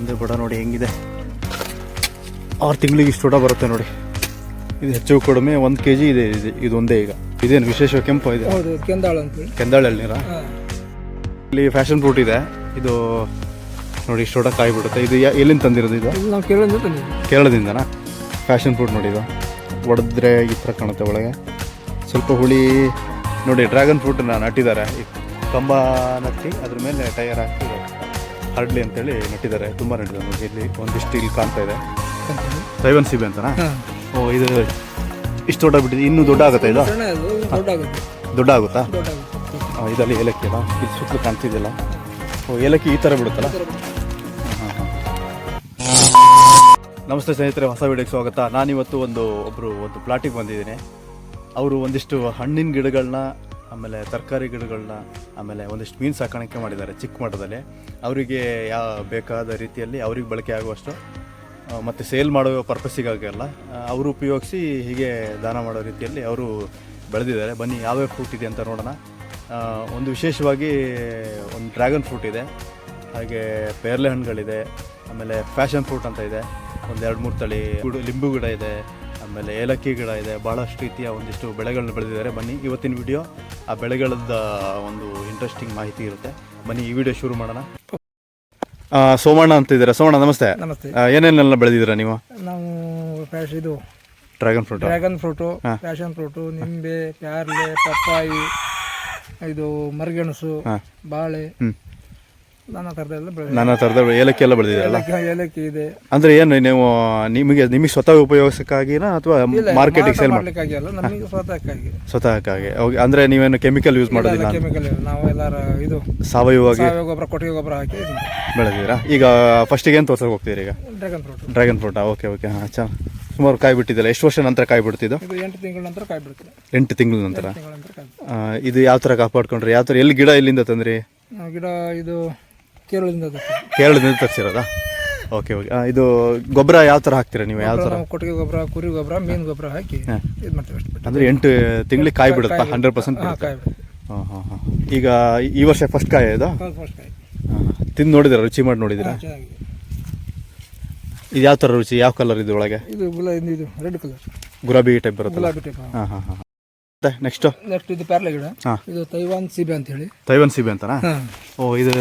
ಒಂದೇ ಬಡ ನೋಡಿ ಹೆಂಗಿದೆ. ಆರು ತಿಂಗಳಿಗೆ ಇಷ್ಟು ಊಟ ಬರುತ್ತೆ ನೋಡಿ. ಇದು ಹೆಚ್ಚು ಕಡಿಮೆ ಒಂದು ಕೆ ಜಿ ಇದೆ ಒಂದೇ ಈಗ. ಇದೇನು ವಿಶೇಷ ಕೆಂಪು ಇದೆ ಹೌದು ಕೆಂದಾಳ ಅಂತೇಳಿ ಕೆಂದಾಳ ಎಳ್ನೀರ ಇಲ್ಲಿ ಫ್ಯಾಷನ್ ಫ್ರೂಟ್ ಇದೆ. ಇದು ನೋಡಿ ಇಷ್ಟು ಊಟ ಕಾಯಿ ಬಿಡುತ್ತೆ. ಇದು ಎಲ್ಲಿಂದ ತಂದಿರೋದು ಇದು? ಕೇರಳದಿಂದನಾ? ಫ್ಯಾಷನ್ ಫ್ರೂಟ್ ನೋಡಿ ಇದು. ಒಡೆದ್ರೆ ಈ ಥರ ಕಾಣುತ್ತೆ ಒಳಗೆ. ಸ್ವಲ್ಪ ಹುಳಿ ನೋಡಿ ಡ್ರ್ಯಾಗನ್ ಫ್ರೂಟನ್ನ ನಟ್ಟಿದ್ದಾರೆ ಕಂಬ ನಟ್ಟಿ ಅದ್ರ ಮೇಲೆ ಟೈರ್ ಹಾಕಿ ಹರಡ್ಲಿ ಅಂತೇಳಿ ನಟ್ಟಿದ್ದಾರೆ ತುಂಬ ನಟ್ಟಿದ್ದಾರೆ ನೋಡಿ ಇಲ್ಲಿ ಒಂದಿಷ್ಟು ಇಲ್ಲಿ ಕಾಣ್ತಾ ಇದೆ. ರೈವನ್ ಸಿಬೆ ಅಂತನಾ? ಓ ಇದು ಇಷ್ಟು ದೊಡ್ಡ ಬಿಟ್ಟಿದೆ. ಇನ್ನೂ ದೊಡ್ಡ ಆಗುತ್ತೆ ಇದು? ದೊಡ್ಡ ಆಗುತ್ತೆ. ಇದರಲ್ಲಿ ಏಲಕ್ಕಿ ಅಲ್ಲ? ಇದು ಸುತ್ತಲೂ ಕಾಣ್ತಿದ್ದಿಲ್ಲ. ಓ ಏಲಕ್ಕಿ ಈ ಥರ ಬಿಡುತ್ತಲ್ಲ? ನಮಸ್ತೆ ಸ್ನೇಹಿತರೆ ಹೊಸ ವಿಡಿಯೋಗೆ ಸ್ವಾಗತ. ನಾನಿವತ್ತು ಒಂದು ಒಬ್ಬರು ಒಂದು ಪ್ಲಾಟಿಗೆ ಬಂದಿದ್ದೀನಿ. ಅವರು ಒಂದಿಷ್ಟು ಹಣ್ಣಿನ ಗಿಡಗಳನ್ನ ಆಮೇಲೆ ತರಕಾರಿ ಗಿಡಗಳನ್ನ ಆಮೇಲೆ ಒಂದಿಷ್ಟು ಮೀನು ಸಾಕಾಣಿಕೆ ಮಾಡಿದ್ದಾರೆ ಚಿಕ್ಕ ಮಟ್ಟದಲ್ಲಿ. ಅವರಿಗೆ ಯಾವ ಬೇಕಾದ ರೀತಿಯಲ್ಲಿ ಅವ್ರಿಗೆ ಬಳಕೆ ಆಗುವಷ್ಟು ಮತ್ತು ಸೇಲ್ ಮಾಡೋ ಪರ್ಪಸ್ಸಿಗಾಗಲ್ಲ ಅವರು ಉಪಯೋಗಿಸಿ ಹೀಗೆ ದಾನ ಮಾಡೋ ರೀತಿಯಲ್ಲಿ ಅವರು ಬೆಳೆದಿದ್ದಾರೆ. ಬನ್ನಿ, ಯಾವ್ಯಾವ ಫ್ರೂಟ್ ಇದೆ ಅಂತ ನೋಡೋಣ. ಒಂದು ವಿಶೇಷವಾಗಿ ಒಂದು ಡ್ರ್ಯಾಗನ್ ಫ್ರೂಟ್ ಇದೆ. ಹಾಗೆ ಪೇರ್ಲೆ ಹಣ್ಣುಗಳಿದೆ. ಆಮೇಲೆ ಫ್ಯಾಷನ್ ಫ್ರೂಟ್ ಅಂತ ಇದೆ. ಒಂದು ಎರಡು ಮೂರು ತಳಿ ಲಿಂಬು ಗಿಡ ಇದೆ. ಆಮೇಲೆ ಏಲಕ್ಕಿ ಗಿಡ ಇದೆ ಭಾಳಷ್ಟು ರೀತಿಯ ಒಂದಿಷ್ಟು ಬೆಳೆಗಳನ್ನ ಬೆಳೆದಿದ್ದಾರೆ. ಬನ್ನಿ ಇವತ್ತಿನ ವಿಡಿಯೋ ಆ ಬೆಳೆಗಳದ ಒಂದು ಇಂಟ್ರೆಸ್ಟಿಂಗ್ ಮಾಹಿತಿ ಇರುತ್ತೆ. ಬನ್ನಿ ಈ ವಿಡಿಯೋ ಶುರು ಮಾಡೋಣ. ಸೋಮಣ್ಣ ಅಂತ ಇದ್ದಾರೆ. ಸೋಮಣ್ಣ ನಮಸ್ತೆ. ನಮಸ್ತೆ. ಏನೇನೆಲ್ಲ ಬೆಳೆದಿದ್ದೀರಾ ನೀವು? ನಾವು ಇದು dragon fruit dragon fruit passion fruit ನಿಂಬೆ ಪ್ಯಾರ್ಲೆ ಪಪ್ಪಾಯಿ ಇದು ಮರಗೆಣಸು ಬಾಳೆ. ನಾನಾ ಥರದೆಲ್ಲ ಬೆಳೆ ನಾನಾ ಥರದ ಏಲಕ್ಕಿ ಎಲ್ಲ ಬೆಳೆದಿದ್ದೀರಲ್ಲ ಏಲಕ್ಕಿ ಏಲಕ್ಕಿ ಇದೆ. ಅಂದ್ರೆ ಏನು ನೀವು ನಿಮಗೆ ನಿಮಗೆ ಸ್ವತಃ ಉಪಯೋಗಿಸಕ್ಕಾಗಿನ ಅಥವಾ ಮಾರ್ಕೆಟಿಗೆ ಸೇಲ್ ಮಾಡಿ ಮಾಡ್ಲಿಕ್ಕಾಗಿ ಅಲ್ಲ ನಮಗೆ ಸ್ವತಃಕ್ಕಾಗಿ. ಸ್ವತಃಕ್ಕಾಗಿ. ಓಕೆ ಅಂದ್ರೆ ನೀವೇನು ಕೆಮಿಕಲ್ ಯೂಸ್ ಮಾಡೋದಿಲ್ಲ ಕೆಮಿಕಲ್ ನಾವು ಎಲ್ಲಾರ ಇದು ಸಾವಯವವಾಗಿ ಸಾವಯವ ಗೊಬ್ಬರ ಕೊಟ್ಟಿಗೆ ಗೊಬ್ಬರ ಹಾಕಿ ಬೆಳೆದಿರಾ ಈಗ ಫಸ್ಟಿಗೆ ಏನು ತೋರ್ಸಕ್ಕೆ ಹೋಗ್ತೀರಿ ಈಗ? ಡ್ರ್ಯಾಗನ್ ಫ್ರೂಟ್ ಡ್ರ್ಯಾಗನ್ ಫ್ರೂಟಾ ಓಕೆ ಓಕೆ ಹಾಂ ಚಾ ಸುಮಾರು ಕಾಯಿ ಬಿಟ್ಟಿದ್ದಿಲ್ಲ ಎಷ್ಟು ವರ್ಷ ನಂತರ ಕಾಯಿ ಬಿಡ್ತಿದ್ದು ಇದು ಎಂಟು ತಿಂಗಳ ನಂತರ ಕಾಯಿ ಬಿಡ್ತದೆ ಎಂಟು ತಿಂಗಳ ನಂತರ? ತಿಂಗಳ ನಂತರ ಕಾಯಿ ಆ, ಇದು ಯಾವ ಥರ ಕಾಪಾಡ್ಕೊಂಡ್ರಿ? ಯಾವ ಥರ ಎಲ್ಲಿ ಗಿಡ ಇಲ್ಲಿಂದ ತಂದ್ರಿ? ಗಿಡ ಇದು ಕೇರಳದಿಂದ ತರ್ತೀವಿ. ಕೇರಳದಿಂದ ತರಿಸಿರೋದಾ? ಓಕೆ ಓಕೆ ಇದು ಗೊಬ್ಬರ ಯಾವ ಥರ ಹಾಕ್ತೀರಾ ನೀವು? ಯಾವ ಥರ ನಾವು ಕೊಟ್ಟಿಗೆ ಗೊಬ್ಬರ ಕುರಿ ಗೊಬ್ಬರ ಮೀನು ಗೊಬ್ಬರ ಹಾಕಿ ಇದು ಮಾಡ್ತೀವಿ ಅಷ್ಟು. ಬಿಟ್ಟು ಅಂದರೆ ಎಂಟು ತಿಂಗಳಿಗೆ ಕಾಯಿ ಬಿಡುತ್ತಾ? ಹಂಡ್ರೆಡ್ ಪರ್ಸೆಂಟ್ ಹಾಂ ಕಾಯಿ ಬಿಡುತ್ತೆ? ಹಾಂ ಹಾಂ ಹಾಂ. ಈಗ ಈ ವರ್ಷ ಫಸ್ಟ್ ಕಾಯಿ ಇದು ಫಸ್ಟ್ ಫಸ್ಟ್ ಕಾಯಿ. ತಿಂದು ನೋಡಿದಿರಾ ರುಚಿ ಮಾಡಿ ನೋಡಿದಿರಾ ಚೆನ್ನಾಗಿದೆ. ಇದು ಯಾವ ಥರ ರುಚಿ? ಯಾವ ಕಲರ್ ಇದು ಒಳಗೆ? ಇದು ಗುಲಾ ಇದು- ಇದು ರೆಡ್ ಕಲರ್ ಗುಲಾಬಿ ಟೈಪ್ ಬರುತ್ತಲ್ಲ? ಗುಲಾಬಿ ಟೈಪ್ ಹಾಂ. ಹಾಂ ಹಾಂ ಮತ್ತೆ ನೆಕ್ಸ್ಟು ನೆಕ್ಸ್ಟ್ ಇದು ಪ್ಯಾರ್ಲೆ ಗಿಡ. ಹಾ. ಇದು ತೈವಾನ್ ಸೀಬೆ ಅಂತ ಹೇಳಿ ತೈವಾನ್ ಸಿಬೆ ಅಂತನಾ? ಹಾಂ. ಓ ಇದು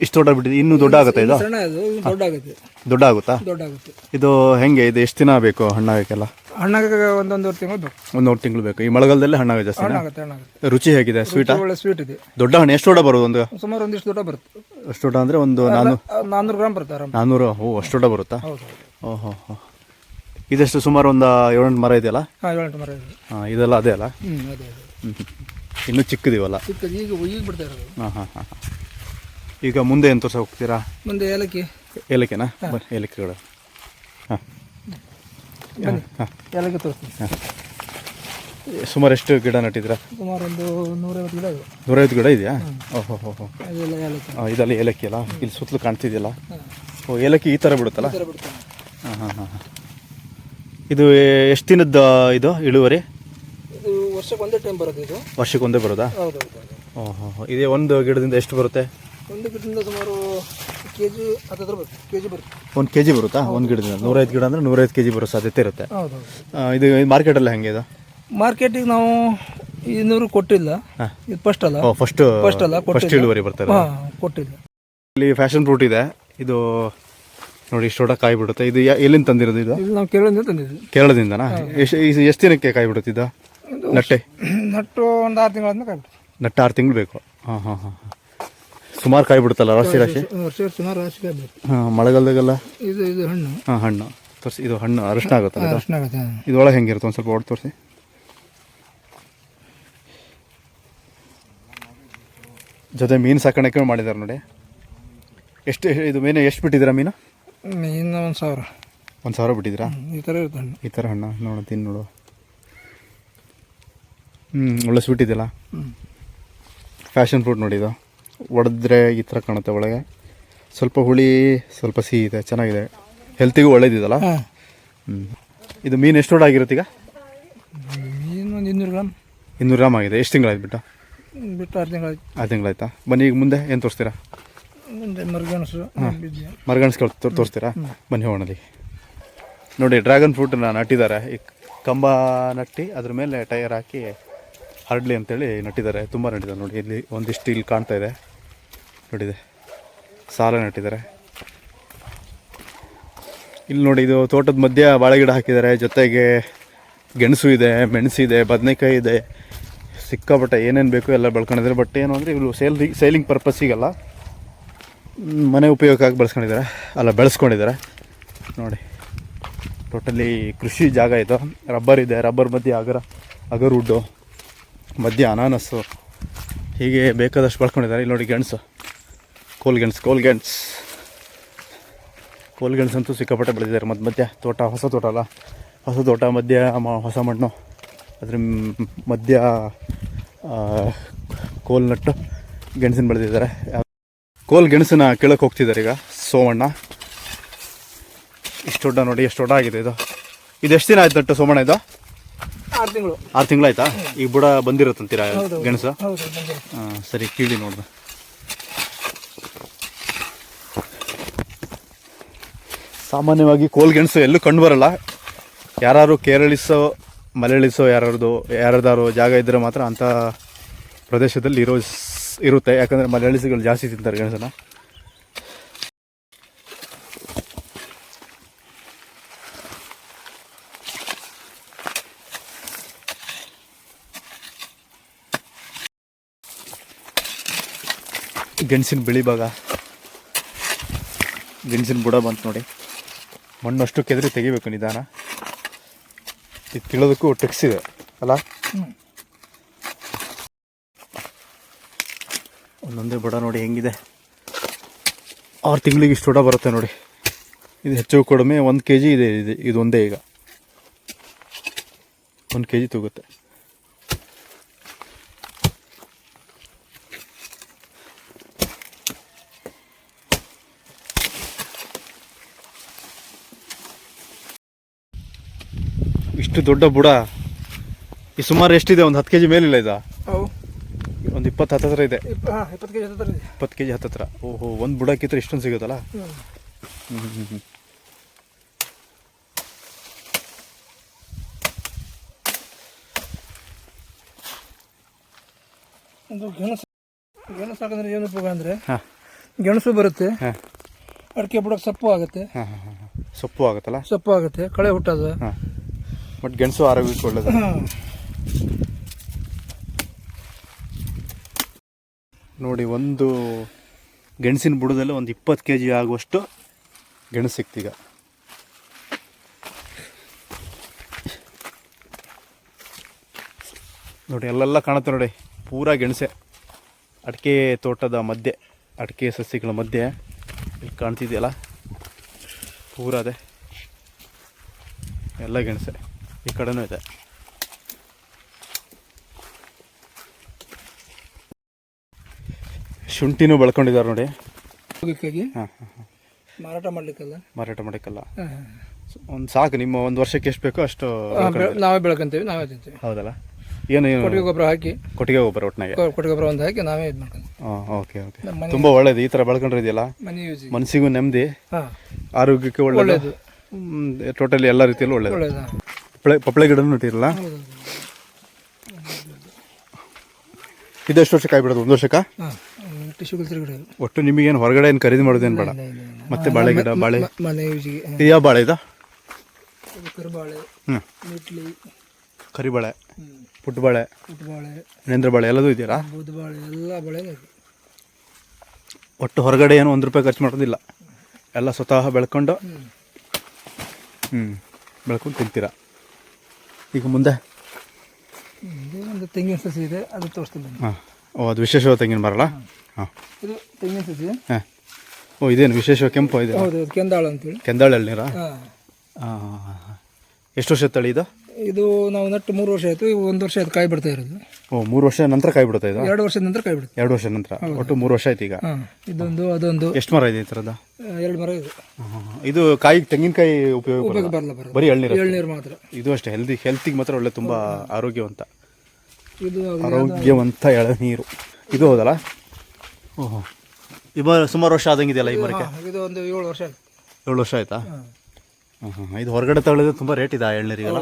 ಇಷ್ಟು ದೊಡ್ಡ ಬಿಟ್ಟಿದೆ. ಇನ್ನೂ ದೊಡ್ಡ ಆಗುತ್ತೆ ಇದು? ಸಣ್ಣ ಇದು ದೊಡ್ಡ ಆಗುತ್ತೆ ದೊಡ್ಡ ಆಗುತ್ತಾ ದೊಡ್ಡ ಆಗುತ್ತೆ ಇದು ಹೆಂಗೆ ಇದು? ಎಷ್ಟು ದಿನ ಬೇಕು ಹಣ್ಣಾಗಕ್ಕೆಲ್ಲ? ಹಣ್ಣಾಗ ಒಂದೊಂದೂವರೆ ತಿಂಗಳು ಬೇಕು. ಒಂದೂವರೆ ತಿಂಗಳು ಬೇಕು. ಈ ಮಳೆಗಾಲದಲ್ಲಿ ಹಣ್ಣಾಗ ಜಾಸ್ತಿ ಹಣ್ಣಾಗುತ್ತೆ ಹಣ್ಣಾಗುತ್ತೆ. ರುಚಿ ಹೇಗಿದೆ? ಸ್ವೀಟಾ ಒಳ್ಳೆ ಸ್ವೀಟ್ ಇದೆ. ದೊಡ್ಡ ಹಣ್ಣು ಎಷ್ಟು ದೊಡ್ಡ ಬರೋದು ಒಂದು? ಸುಮಾರು ಒಂದಿಷ್ಟು ದೊಡ್ಡ ಬರುತ್ತೆ. ಅಷ್ಟು ದೊಡ್ಡ ಅಂದರೆ ಒಂದು ನಾನು ನಾನ್ನೂರು ಗ್ರಾಮ್ ಬರುತ್ತೆ ಆರಾಮ ನಾನ್ನೂರು ಓ ಅಷ್ಟು ದೊಡ್ಡ ಬರುತ್ತಾ? ಹೌದು ಓಹೋ ಹೋ. ಇದೆಷ್ಟು? ಸುಮಾರು ಒಂದು ಏಳೆಂಟು ಮರ ಇದೆಯಲ್ಲ? ಹಾಂ ಏಳೆಂಟು ಮರ ಇದೆ. ಹಾಂ ಇದೆಲ್ಲ ಅದೇ ಅಲ್ಲ? ಹ್ಞೂ ಅದೇ ಅದೇ. ಹ್ಞೂ ಇನ್ನೂ ಚಿಕ್ಕದಿವಲ್ಲ? ಚಿಕ್ಕದು ಈಗ ಈಗ ಬಿಡ್ತಾ ಇರೋದು. ಹಾಂ ಹಾಂ ಹಾಂ. ಈಗ ಮುಂದೆ ಏನು ತೋರ್ಸ ಹೋಗ್ತೀರಾ? ಮುಂದೆ ಏಲಕ್ಕಿ. ಏಲಕ್ಕಿನಾ? ಬನ್ನಿ ಏಲಕ್ಕಿಗಳು ಹಾಂ. ಹಾಂ. ಏಲಕ್ಕಿ ತೋರಿಸ್ತೀನಿ. ಸುಮಾರು ಎಷ್ಟು ಗಿಡ ನಟ್ಟಿದ್ದೀರಾ? ಸುಮಾರು ಒಂದು ನೂರೈವತ್ತು ಗಿಡ ಇದೆ ನೂರೈವತ್ತು ಗಿಡ ಇದೆಯಾ? ಓಹೋ ಹೋ ಹೋ. ಅದೆಲ್ಲ ಏಲಕ್ಕಿ. ಆ, ಇದೆಲ್ಲ ಏಲಕ್ಕಿ ಅಲ್ಲ? ಇಲ್ಲಿ ಸುತ್ತಲೂ ಕಾಣ್ತಿದೆಯಲ್ಲ? ಹಾಂ. ಓ ಏಲಕ್ಕಿ ಈ ಥರ ಬಿಡುತ್ತಲ್ಲ? ಈ ಥರ ಬಿಡ್ತಾನೆ ಹಾಂ ಹಾಂ ಹಾಂ ಹಾಂ. ಇದು ಎಷ್ಟು ದಿನದ ಇದು ಇಳುವರಿ? ಇದು ವರ್ಷಕ್ಕೆ ಒಂದೇ ಟೈಮ್ ಬರೋದು ಇದು. ವರ್ಷಕ್ಕೆ ಒಂದೇ ಬರೋದಾ? ಹೌದು ಹೌದು ಹೌದು. ಓಹೋ ಹೋ. ಇದೇ ಒಂದು ಗಿಡದಿಂದ ಎಷ್ಟು ಬರುತ್ತೆ? ಒಂದು ಗಿಡದಿಂದ ಸುಮಾರು ಕೆ ಜಿ ಬರುತ್ತೆ ಕೆ ಜಿ ಬರುತ್ತೆ. ಒಂದು ಕೆ ಜಿ ಬರುತ್ತಾ ಒಂದು ಗಿಡದಿಂದ? ನೂರೈದು ಗಿಡ ಅಂದರೆ ನೂರೈದು ಕೆ ಜಿ ಬರೋ ಸಾಧ್ಯತೆ ಇರುತ್ತೆ. ಹೌದು ಆ, ಇದು ಮಾರ್ಕೆಟಲ್ಲಿ ಹೆಂಗೆ ಇದು? ಮಾರ್ಕೆಟಿಗೆ ನಾವು ಇನ್ನೂರು ಕೊಟ್ಟಿಲ್ಲ. ಇದು ಫಸ್ಟ್ ಅಲ್ಲ? ಫಸ್ಟ್ ಫಸ್ಟ್ ಅಲ್ಲ ಫಸ್ಟ್ ಕೊಟ್ಟಿಲ್ಲ ಇಳುವರಿ ಬರ್ತಾರೆ ಹಾಂ ಕೊಟ್ಟಿಲ್ಲ. ಇಲ್ಲಿ ಫ್ಯಾಷನ್ ಫ್ರೂಟ್ ಇದೆ. ಇದು ನೋಡಿ ಇಷ್ಟು ದೊಡ್ಡ ಕಾಯಿ ಬಿಡುತ್ತೆ. ಇದು ಯಾ- ಎಲ್ಲಿಂದ ತಂದಿರೋದು ಇದು? ಇದು ನಾವು ಕೇರಳದಿಂದ ತಂದಿದ್ವಿ ಕೇರಳದಿಂದನಾ? ಎಷ್ಟು ಎಷ್ಟು ದಿನಕ್ಕೆ ಕಾಯಿ ಬಿಡುತ್ತೆ ಇದು? ನಟ್ಟೆ? ನಟ್ಟು ಒಂದು ಆರು ತಿಂಗಳ ಕಾಯಿ ಬಿಡುತ್ತೆ. ನಟ್ಟ ಆರು ತಿಂಗಳು ಬೇಕು. ಹಾಂ ಹಾಂ ಹಾಂ. ಸುಮಾರು ಕಾಯಿ ಬಿಡುತ್ತಲ್ಲ ರಾಶಿ? ರಾಶಿ ವರ್ಷ ಸುಮಾರು ರಾಶಿ ಕಾಯಿ ಬಿಡುತ್ತೆ ಹಾಂ ಮಳೆಗಾಲದಾಗೆಲ್ಲ? ಇದು ಇದು ಹಣ್ಣು. ಹಾಂ ಹಣ್ಣು. ತೋರಿಸಿ ಇದು ಹಣ್ಣು ಅರಿಶಿನ ಆಗುತ್ತೆ ಇದು? ಆಗುತ್ತೆ ಇದೊಳಗೆ ಹೆಂಗಿರುತ್ತೆ? ಒಂದು ಸ್ವಲ್ಪ ಹೊಡೆ ತೋರಿಸಿ. ಜೊತೆ ಮೀನು ಸಾಕಾಣಿಕೆ ಮಾಡಿದ್ದಾರೆ ನೋಡಿ. ಎಷ್ಟು ಇದು ಮೀನು ಎಷ್ಟು ಬಿಟ್ಟಿದ್ದೀರಾ ಮೀನು? ಮೀನು ಒಂದು ಸಾವಿರ. ಒಂದು ಸಾವಿರ ಬಿಟ್ಟಿದ್ದೀರಾ? ಈ ಥರ ಇರುತ್ತೆ ಹಣ್ಣು. ಈ ಥರ ಹಣ್ಣು? ನೋಡು ತಿನ್ನು ನೋಡು. ಹ್ಞೂ ಒಳ್ಳೆ ಸ್ವೀಟ್ ಇದೆಯಲ್ಲ? ಫ್ಯಾಷನ್ ಫ್ರೂಟ್ ನೋಡಿ ಇದು. ಒಡೆದ್ರೆ ಈ ಥರ ಕಾಣುತ್ತೆ ಒಳಗೆ. ಸ್ವಲ್ಪ ಹುಳಿ ಸ್ವಲ್ಪ ಸಿಹಿ ಇದೆ ಚೆನ್ನಾಗಿದೆ. ಹೆಲ್ತಿಗೂ ಒಳ್ಳೇದಿದಲ್ಲ? ಹ್ಞೂ ಇದು ಮೀನು ಎಷ್ಟು ಆಗಿರುತ್ತೆ ಈಗ? ಮೀನು ಒಂದು ಇನ್ನೂರು ಗ್ರಾಮ್. ಇನ್ನೂರು ಗ್ರಾಮ್ ಆಗಿದೆ. ಎಷ್ಟು ತಿಂಗಳಾಯ್ತು ಬಿಟ್ಟು? ಬಿಟ್ಟು ಆರು ತಿಂಗಳಾಯ್ತು. ಆರು ತಿಂಗಳಾಯ್ತಾ? ಬನ್ನಿ ಈಗ ಮುಂದೆ ಏನು ತೋರಿಸ್ತೀರಾ? ಮುಂದೆ ಮರಗಣಸು ತೋ ತೋರಿಸ್ತೀರಾ? ಬನ್ನಿ ಹೋಗೋಣ ನೋಡಿ ಡ್ರ್ಯಾಗನ್ ಫ್ರೂಟನ್ನ ನಟ್ಟಿದ್ದಾರೆ. ಈ ಕಂಬ ನಟ್ಟಿ ಅದ್ರ ಮೇಲೆ ಟೈರ್ ಹಾಕಿ ಹರಡ್ಲಿ ಅಂತೇಳಿ ನಟ್ಟಿದ್ದಾರೆ. ತುಂಬ ನಟ್ಟಿದ್ದಾರೆ ನೋಡಿ. ಇಲ್ಲಿ ಒಂದಿಷ್ಟು ಇಲ್ಲಿ ಕಾಣ್ತಾ ಇದೆ. ನೋಡಿದೆ. ಸಾಲ ನೆಟ್ಟಿದ್ದಾರೆ. ಇಲ್ಲಿ ನೋಡಿ ಇದು ತೋಟದ ಮಧ್ಯ ಬಾಳೆ ಗಿಡ ಹಾಕಿದ್ದಾರೆ. ಜೊತೆಗೆ ಗೆಣಸು ಇದೆ ಮೆಣಸಿದೆ ಬದನೆಕಾಯಿ ಇದೆ. ಸಿಕ್ಕಾಪಟ್ಟೆ ಏನೇನು ಬೇಕು ಎಲ್ಲ ಬೆಳ್ಕೊಂಡಿದ್ದಾರೆ. ಬಟ್ ಏನು ಅಂದರೆ ಇವರು ಸೇಲ್ ಸೇಲಿಂಗ್ ಪರ್ಪಸ್ಸಿಗೆಲ್ಲ ಮನೆ ಉಪಯೋಗಕ್ಕಾಗಿ ಬೆಳೆಸ್ಕೊಂಡಿದ್ದಾರೆ. ಅಲ್ಲ, ಬೆಳೆಸ್ಕೊಂಡಿದ್ದಾರೆ. ನೋಡಿ. ಟೋಟಲಿ ಕೃಷಿ ಜಾಗ ಇದು. ರಬ್ಬರ್ ಇದೆ. ರಬ್ಬರ್ ಮಧ್ಯೆ ಅಗರ ಅಗರ್ವುಡ್ಡು ಮಧ್ಯೆ ಅನಾನಸ್ಸು. ಹೀಗೆ ಬೇಕಾದಷ್ಟು ಬೆಳ್ಕೊಂಡಿದ್ದಾರೆ ಇಲ್ಲಿ ನೋಡಿ ಗೆಣಸು. ಕೋಲ್ ಗೆಣಸು ಕೋಲ್ ಅಂತೂ ಕೋಲ್ ಗೆಣಸಂತೂ ಸಿಕ್ಕಾಪಟ್ಟೆ ಬೆಳೆದಿದ್ದಾರೆ. ಮತ್ತು ಮಧ್ಯ ತೋಟ ಹೊಸ ತೋಟ ಅಲ್ಲ? ಹೊಸ ತೋಟ ಮಧ್ಯ ಹೊಸ ಮಣ್ಣು. ಅದ್ರ ಮಧ್ಯ ಕೋಲ್ ನಟ್ಟು ಗೆಣಸಿನ ಬೆಳೆದಿದ್ದಾರೆ. ಕೋಲ್ ಗೆಣಸನ್ನ ಕೆಳಕ್ಕೆ ಹೋಗ್ತಿದ್ದಾರೆ ಈಗ ಸೋಮಣ್ಣ. ಇಷ್ಟು ದೊಡ್ಡ ನೋಡಿ ಎಷ್ಟು ದೊಡ್ಡ ಆಗಿದೆ ಇದು. ಇದು ಎಷ್ಟು ದಿನ ಆಯ್ತು ನಟ್ಟು ಸೋಮಣ್ಣ ಇದು? ಆರು ತಿಂಗಳು. ಆರು ತಿಂಗಳಾಯ್ತಾ? ಈಗ ಬುಡ ಬಂದಿರತ್ತಂತೀರಾ. ಗೆಣಸು? ಹಾಂ. ಸರಿ ಕೀಳಿ ನೋಡ್ದೆ. ಸಾಮಾನ್ಯವಾಗಿ ಕೋಲ್ಗೆಣಸು ಎಲ್ಲೂ ಕಂಡು ಬರಲ್ಲ. ಯಾರು ಕೇರಳಿಸೋ, ಮಲಯಾಳಿಸೋ ಯಾರ್ದು ಯಾರ್ದಾರು ಜಾಗ ಇದ್ದರೆ ಮಾತ್ರ ಅಂಥ ಪ್ರದೇಶದಲ್ಲಿ ಇರೋ ಇರುತ್ತೆ. ಯಾಕಂದರೆ ಮಲೆಳಿಸುಗಳು ಜಾಸ್ತಿ ತಿಂತಾರೆ ಗೆಣಸನ್ನ. ಗೆಣಸಿನ ಬಿಳಿ ಭಾಗ. ಗೆಣಸಿನ ಬುಡ ಬಂತು ನೋಡಿ. ಮಣ್ಣು ಅಷ್ಟು ಕೆದರಿ ತೆಗಿಬೇಕು ನಿಧಾನ. ಇದು ತಿಳೋದಕ್ಕೂ ಟೆಕ್ಸ್ ಇದೆ, ಅಲ್ಲ? ಒಂದೊಂದೇ ಬಡ ನೋಡಿ ಹೆಂಗಿದೆ. ಆರು ತಿಂಗಳಿಗೆ ಇಷ್ಟು ಬಡ ಬರುತ್ತೆ ನೋಡಿ. ಇದು ಹೆಚ್ಚು ಕಡಿಮೆ ಒಂದು ಕೆ ಜಿ ಇದೆ, ಇದು ಇದು ಒಂದೇ ಈಗ. ಒಂದು ಕೆ ಜಿ ತೂಗುತ್ತೆ. ಇಷ್ಟು ದೊಡ್ಡ ಬುಡ ಈ ಸುಮಾರು ಎಷ್ಟಿದೆ? ಒಂದು ಹತ್ತು ಕೆ ಜಿ ಮೇಲಿಲ್ಲ ಇದು? ಅವು ಒಂದು ಇಪ್ಪತ್ತು ಹತ್ತತ್ರ ಇದೆ. ಇಪ್ಪತ್ತು ಕೆ ಜಿ ಹತ್ತತ್ರ ಓಹೋ ಒಂದು ಬುಡಕ್ಕಿದ್ರೆ ಇಷ್ಟೊಂದು ಸಿಗುತ್ತಲ್ಲ. ಒಂದು ಗೆಣಸು ಗೆಣಸು ಹಾಕಂದ್ರೆ ಏನು ಉಪಯೋಗ ಅಂದರೆ ಹಾಂ. ಗೆಣಸು ಬರುತ್ತೆ. ಹಾಂ. ಅಡಿಕೆ ಬುಡಕ್ಕೆ ಸೊಪ್ಪು ಆಗುತ್ತೆ. ಹಾಂ ಹಾಂ ಹಾಂ. ಸೊಪ್ಪು ಆಗುತ್ತಲ್ಲ? ಸೊಪ್ಪು ಆಗುತ್ತೆ. ಕಳೆ ಹುಟ್ಟೋದು. ಹಾಂ. ಬಟ್ ಗೆಣಸು ಆರೋಗ್ಯಕ್ಕೆ ಒಳ್ಳೇದು ನೋಡಿ, ಒಂದು ಗೆಣಸಿನ ಬುಡದಲ್ಲಿ ಒಂದು ಇಪ್ಪತ್ತು ಕೆ ಜಿ ಆಗುವಷ್ಟು ಗೆಣಸು ಸಿಕ್ತೀಗ ನೋಡಿ, ಅಲ್ಲೆಲ್ಲ ಕಾಣುತ್ತೆ ನೋಡಿ, ಪೂರಾ ಗೆಣಸೆ. ಅಡಿಕೆ ತೋಟದ ಮಧ್ಯೆ, ಅಡಿಕೆ ಸಸ್ಯಗಳ ಮಧ್ಯೆ ಇಲ್ಲಿ ಕಾಣ್ತಿದೆಯಲ್ಲ? ಪೂರ ಅದೇ. ಎಲ್ಲ ಗೆಣಸೆ. ಈ ಕಡೆನೂ ಇದೆ. ಶುಂಠಿನೂ ಬೆಳ್ಕೊಂಡಿದ್ದಾರೆ ನೋಡಿ. ಹಾಂ ಹಾಂ ಮಾರಾಟ ಮಾಡ್ಲಿಕ್ಕಲ್ಲ? ಮಾರಾಟ ಮಾಡೋಕ್ಕಲ್ಲ ಒಂದು ಸಾಕು ನಿಮ್ಮ ಒಂದು ವರ್ಷಕ್ಕೆ ಎಷ್ಟು ಬೇಕೋ ಅಷ್ಟು ನಾವೇ ಬೆಳ್ಕೊಂತೀವಿ ನಾವೇ ತಿಂತೀವಿ. ಹೌದಲ್ಲ? ಏನು ಕೊಟ್ಟಿಗೆ ಗೊಬ್ಬರ ಹಾಕಿ. ಕೊಟ್ಟಿಗೆ ಗೊಬ್ಬರ ಒಟ್ಟಿನಾಗೆ ಕೊಟ್ಟಿಗೆ ಗೊಬ್ಬರ ಒಂದು ಹಾಕಿ ನಾವೇ ಇದು ಮಾಡ್ಕೊಂಡು ಹಾಂ ಓಕೆ ಓಕೆ. ತುಂಬ ಒಳ್ಳೇದು ಈ ಥರ ಬೆಳ್ಕೊಂಡ್ರೆ ಇದೆಯಲ್ಲ ಮನಸ್ಸಿಗೂ ನೆಮ್ಮದಿ ಆರೋಗ್ಯಕ್ಕೆ ಒಳ್ಳೆಯದು ಒಳ್ಳೇದು. ಟೋಟಲಿ ಎಲ್ಲ ರೀತಿಯಲ್ಲೂ ಒಳ್ಳೇದು. ಒಳ್ಳೇದು ಪಪ್ಳೆ ಪಪ್ಳೆ ಗಿಡನೂ ಇಟ್ಟಿರಲ್ಲ ಇದು ಇದೆಷ್ಟು ವರ್ಷಕ್ಕೆ ಆಗಿಬಿಡೋದು? ಒಂದು ವರ್ಷಕ್ಕ? ಒಟ್ಟು ನಿಮಗೇನು ಹೊರಗಡೆ ಏನು ಖರೀದಿ ಮಾಡೋದೇನು ಬೇಡ. ಮತ್ತೆ ಬಾಳೆ ಗಿಡ ಬಾಳೆ? ಯಾವ ಬಾಳೆ ಇದು? ಹ್ಞೂ ಕರಿಬಾಳೆ ಪುಟ್ಟಬಾಳೆ ನೇಂದ್ರ ಬಾಳೆ ಎಲ್ಲದೂ ಇದೆಯಲ್ಲ ಬೂದಬಾಳೆ ಎಲ್ಲ ಬಾಳೆನೂ ಇದೆ. ಒಟ್ಟು ಹೊರಗಡೆ ಏನು ಒಂದು ರೂಪಾಯಿ ಖರ್ಚು ಮಾಡೋದಿಲ್ಲ. ಎಲ್ಲ ಸ್ವತಃ ಬೆಳ್ಕೊಂಡು ಹ್ಞೂ ಬೆಳ್ಕೊಂಡು ತಿಂತೀರಾ? ಈಗ ಮುಂದೆ? ಒಂದು ತೆಂಗಿನ ಸಸಿ ಇದೆ ಅದು ತೋರಿಸ್ತೀನಿ. ಹಾಂ. ಓ ಅದು ವಿಶೇಷವಾದ ತೆಂಗಿನ ಮರಲ್ಲ? ಹಾಂ. ಇದು ತೆಂಗಿನ ಸಸಿ ಹಾಂ. ಓ ಇದೇನು ವಿಶೇಷ ಕೆಂಪು ಇದೆ ಹೌದು ಕೆಂದಾಳ ಅಂತೇಳಿ. ಕೆಂದಾಳ ಎಳ್ನೀರಾ? ಹಾಂ ಹಾಂ ಹಾಂ ಹಾಂ. ಎಷ್ಟು ವರ್ಷ ತಳಿ ಇದು? ಇದು ನಾವು ನಟ್ಟು ಮೂರು ವರ್ಷ ಆಯಿತು ಒಂದು ವರ್ಷ ಆಯ್ತು ಕಾಯಿ ಬಿಡ್ತಾ ಇರೋದು. ಓ ಮೂರು ವರ್ಷ ನಂತರ ಕಾಯಿ ಬಿಡ್ತಾ ಇದು? ಎರಡು ವರ್ಷದ ನಂತರ ಕಾಯಿ ಬಿಡುತ್ತೆ. ಎರಡು ವರ್ಷ ನಂತರ? ಒಟ್ಟು ಮೂರು ವರ್ಷ ಆಯ್ತು ಈಗ? ಹಾಂ ಇದೊಂದು ಅದೊಂದು. ಎಷ್ಟು ಮರ ಇದೆ ಈ ಥರದ ಎರಡು ಮರ ಇದೆ. ಇದು ಕಾಯಿ ತೆಂಗಿನಕಾಯಿ ಉಪಯೋಗ ಬರಲ್ಲ. ಉಪಯೋಗ ಬರಲ್ಲ ಬರಲ್ಲ. ಬರೀ ಎಳ್ನೀರು ಎಳ್ನೀರು ಮಾತ್ರ. ಇದು ಅಷ್ಟೇ ಹೆಲ್ದಿ ಹೆಲ್ತಿಗೆ ಮಾತ್ರ ಒಳ್ಳೆ ತುಂಬ ಆರೋಗ್ಯವಂತ. ಇದು ಆರೋಗ್ಯವಂತ ಎಳನೀರು. ಇದು ಹೌದಲ್ಲ? ಓಹೋ. ಈ ಮರ ಸುಮಾರು ವರ್ಷ ಆದಂಗಿದೆಯಲ್ಲ ಈ ಮರಕ್ಕೆ? ಇದು ಒಂದು ಏಳು ವರ್ಷ ಆಯ್ತು. ಏಳು ವರ್ಷ ಆಯ್ತಾ? ಹಾಂ ಹಾಂ ಇದು ಹೊರಗಡೆ ತಗೊಳ್ಳೋದು ತುಂಬ ರೇಟ್ ಇದೆ ಆ ಎಳ್ನೀರಿಗೆಲ್ಲ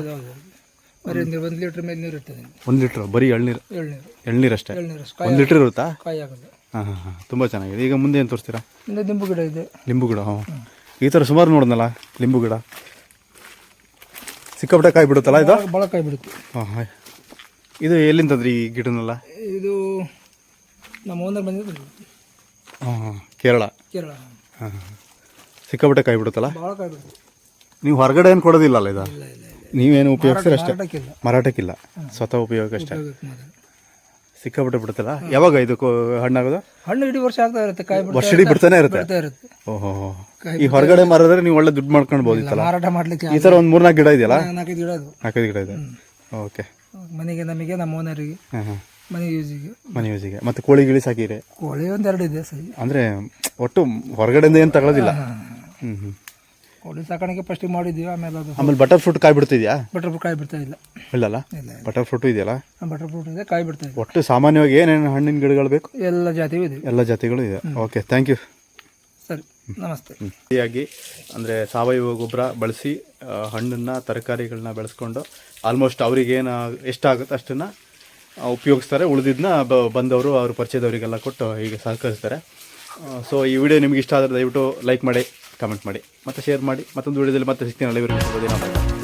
ಬರೀ ನೀರು ಒಂದು ಲೀಟ್ರ್ ಮೇಲೆ ನೀರು ಇರ್ತದೆ. ಒಂದು ಲೀಟ್ರ್ ಬರೀ ಎಳ್ನೀರು? ಎಳ್ನೀರು. ಎಳ್ನೀರು ಅಷ್ಟೇ? ಎಳ್ನೀರು ಕಾಯಿ ಒಂದು ಲೀಟ್ರ್ ಇರುತ್ತಾ? ಕಾಯಿ ಆಗೋದು. ಹಾಂ ಹಾಂ ಹಾಂ. ತುಂಬ ಚೆನ್ನಾಗಿದೆ. ಈಗ ಮುಂದೆ ಏನು ತೋರಿಸ್ತೀರಾ? ಇನ್ನು ದಿಂಬು ಗಿಡ ಇದೆ. ಲಿಂಬು ಗಿಡ ಹಾಂ ಈ ಥರ ಸುಮಾರು ನೋಡಿದ್ನಲ್ಲ ಲಿಂಬು ಗಿಡ? ಸಿಕ್ಕಾಪಟ್ಟೆ ಕಾಯಿ ಬಿಡುತ್ತಲ್ಲ ಇದು? ಭಾಳ ಕಾಯಿ ಬಿಡುತ್ತೆ. ಹಾಂ ಹಾಂ. ಇದು ಎಲ್ಲಿಂದ ತಂದ್ರಿ ಈ ಗಿಡನೆಲ್ಲ? ಇದು ನಮ್ಮ ಓನರ್ ಬಂದಿದ್ದು ಹಾಂ ಹಾಂ. ಕೇರಳ? ಕೇರಳ. ಹಾಂ ಹಾಂ ಸಿಕ್ಕಾಪಟ್ಟೆ ಕಾಯಿ ಬಿಡುತ್ತಲ್ಲ? ಭಾಳ ಕಾಯಿ ಬಿಡುತ್ತೆ. ನೀವು ಹೊರಗಡೆ ಏನು ಕೊಡೋದಿಲ್ಲಲ್ಲ ಇದು? ಇಲ್ಲ ಇಲ್ಲ ಇಲ್ಲ. ನೀವೇನು ಉಪಯೋಗಿಸ್ತೀರ ಅಷ್ಟೇ? ಮಾರಾಟಕ್ಕಿಲ್ಲ. ಸ್ವತಃ ಉಪಯೋಗ ಅಷ್ಟೇ. ಸಿಕ್ಕಾಪಟ್ಟೆ ಬಿಡುತ್ತಲ್ಲ? ಯಾವಾಗ ಇದು ಹಣ್ಣಾಗೋದು? ಹಣ್ಣು ಇಡೀ ವರ್ಷ ಆಗ್ತಾ ಇರುತ್ತೆ ಕಾಯಿ ವರ್ಷ ಇಡೀ ಬಿಡ್ತಾನೆ ಇರುತ್ತೆ? ಓಹೋ ಈ ಹೊರಗಡೆ ಮಾರಿದ್ರೆ ನೀವು ಒಳ್ಳೆ ದುಡ್ಡು ಮಾಡ್ಕೊಳ್ಬೋದಿತ್ತಲ್ಲ ಮಾರಾಟ ಮಾಡ್ಲಿಕ್ಕೆ ಈ ಥರ ಒಂದು ಮೂರ್ನಾಲ್ಕು ಗಿಡ ಇದೆಯಲ್ಲ? ನಾಲ್ಕೈದು ಗಿಡ ನಾಲ್ಕೈದು ಗಿಡ ಇದೆ? ಓಕೆ. ಮನೆಗೆ ನಮಗೆ ನಮ್ಮ ಓನರಿಗೆ ಮನೆ ಯೂಸಿಗೆ. ಮನೆ ಯೂಸಿಗೆ. ಮತ್ತೆ ಕೋಳಿ ಗಿಳಿ ಸಾಕಿರಿ ಕೋಳಿ ಒಂದೆರಡು ಇದೆ ಸರಿ. ಅಂದರೆ ಒಟ್ಟು ಹೊರಗಡೆಯಿಂದ ಏನು ತಗೊಳ್ಳೋದಿಲ್ಲ ಹ್ಞೂ ಹ್ಞೂ ಕೋಳಿ ಸಾಕಾಣಿಕೆ ಫಸ್ಟಿಗೆ ಮಾಡಿದ್ವಿ ಆಮೇಲೆ ಅದು ಆಮೇಲೆ ಬಟರ್ ಫ್ರೂಟ್ ಕಾಯಿ ಬಿಡ್ತಿದ್ಯಾ? ಬಟರ್ ಫ್ರೂಟ್ ಕಾಯಿ ಬಿಡ್ತಾ ಇಲ್ಲ. ಇಲ್ಲಲ್ಲ? ಇಲ್ಲ ಬಟರ್ ಫ್ರೂಟ್ ಇದೆಯಲ್ಲ? ಬಟರ್ ಫ್ರೂಟ್ ಇದೆ ಕಾಯಿ ಬಿಡ್ತಾ ಇಲ್ಲ ಒಟ್ಟು ಸಾಮಾನ್ಯವಾಗಿ ಏನೇನು ಹಣ್ಣಿನ ಗಿಡಗಳು ಬೇಕು? ಎಲ್ಲ ಜಾತಿಯೂ ಇದೆ. ಎಲ್ಲ ಜಾತಿಗಳು ಇದೆ. ಓಕೆ ಥ್ಯಾಂಕ್ ಯು ಸರಿ ನಮಸ್ತೆ. ಸರಿಯಾಗಿ ಅಂದರೆ ಸಾವಯವ ಗೊಬ್ಬರ ಬಳಸಿ ಹಣ್ಣನ್ನು ಹಣ್ಣನ್ನ ತರಕಾರಿಗಳನ್ನ ಬೆಳೆಸ್ಕೊಂಡು ಆಲ್ಮೋಸ್ಟ್ ಅವ್ರಿಗೇನು ಎಷ್ಟಾಗುತ್ತೆ ಅಷ್ಟನ್ನು ಉಪಯೋಗಿಸ್ತಾರೆ. ಉಳಿದಿದ್ದನ್ನ ಬಂದವರು ಅವ್ರ ಪರಿಚಯದವರಿಗೆಲ್ಲ ಕೊಟ್ಟು ಹೀಗೆ ಸಹಕರಿಸ್ತಾರೆ. ಸೊ ಈ ವಿಡಿಯೋ ನಿಮ್ಗೆ ಇಷ್ಟ ಆದರೆ ದಯವಿಟ್ಟು ಲೈಕ್ ಮಾಡಿ. ಕಮೆಂಟ್ ಮಾಡಿ ಮತ್ತೆ ಶೇರ್ ಮಾಡಿ ಮತ್ತೊಂದು ವಿಡಿಯೋದಲ್ಲಿ ಮತ್ತೆ ಸಿಗ್ತೀನಿ ಅಲ್ಲಿವರೆಗೂ.